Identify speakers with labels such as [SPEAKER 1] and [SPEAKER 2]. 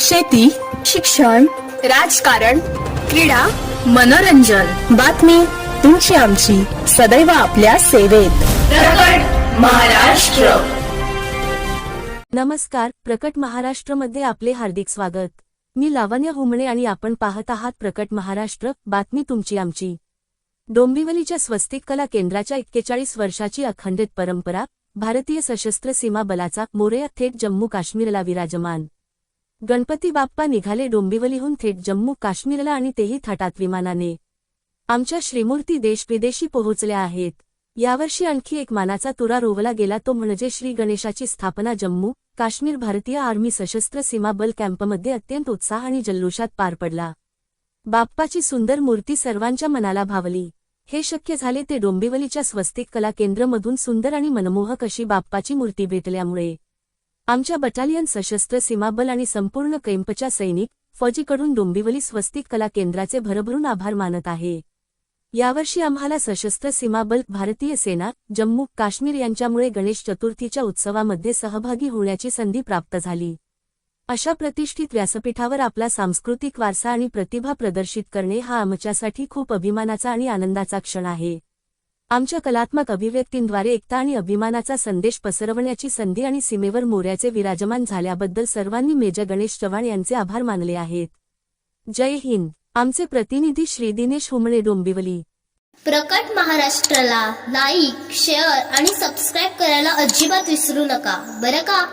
[SPEAKER 1] शेती शिक्षण राजकारण क्रीडा मनोरंजन. बातमी तुमची आमची. सदैव आपल्या सेवेत. महाराष्ट्र.
[SPEAKER 2] नमस्कार प्रकट महाराष्ट्रमध्ये आपले हार्दिक स्वागत. मी लावण्य हुमणे आणि आपण पाहत आहात प्रकट महाराष्ट्र बातमी तुमची आमची. डोंबिवलीच्या स्वस्तिक कला केंद्राच्या एक्केचाळीस वर्षाची अखंडित परंपरा भारतीय सशस्त्र सीमा बलाचा मोरया थेट जम्मू काश्मीरला विराजमान. गणपती बाप्पा निघाले डोंबिवलीहून थेट जम्मू काश्मीरला आणि तेही थाटात विमानाने. आमच्या श्रीमूर्ती देशविदेशी पोहोचल्या आहेत. यावर्षी आणखी एक मानाचा तुरा रोवला गेला तो म्हणजे श्री गणेशाची स्थापना जम्मू काश्मीर भारतीय आर्मी सशस्त्र सीमा बल कॅम्पमध्ये अत्यंत उत्साह आणि जल्लोषात पार पडला. बाप्पाची सुंदर मूर्ती सर्वांच्या मनाला भावली. हे शक्य झाले ते डोंबिवलीच्या स्वस्तिक कला केंद्रमधून सुंदर आणि मनमोहक अशी बाप्पाची मूर्ती भेटल्यामुळे. आमच्या बटालियन सशस्त्र सीमाबल आणि संपूर्ण कैंपच्या सैनिक फौजीकडून डोंबिवली स्वस्तिक कला केंद्राचे भरभरून आभार मानत आहे. यावर्षी आम्हाला सशस्त्र सीमाबल भारतीय सेना जम्मू काश्मीर यांच्यामुळे गणेश चतुर्थीच्या उत्सवामध्ये सहभागी होण्याची संधी प्राप्त झाली. अशा प्रतिष्ठित व्यासपीठावर आपला सांस्कृतिक वारसा आणि प्रतिभा प्रदर्शित करणे हा आमच्यासाठी खूप अभिमानाचा आणि आनंदाचा क्षण आहे. आमच्या कलात्मक अभिव्यक्तींद्वारे एकता आणि अभिमानाचा संदेश पसरवण्याची संधी आणि सीमेवर मोऱ्याचे विराजमान झाल्याबद्दल सर्वांनी मेजर गणेश चव्हाण यांचे आभार मानले आहेत. जय हिंद. आमचे प्रतिनिधी श्री दिनेश हुमणे डोंबिवली.
[SPEAKER 3] प्रकट महाराष्ट्राला लाईक शेअर आणि सबस्क्राईब करायला अजिबात विसरू नका. बरं का?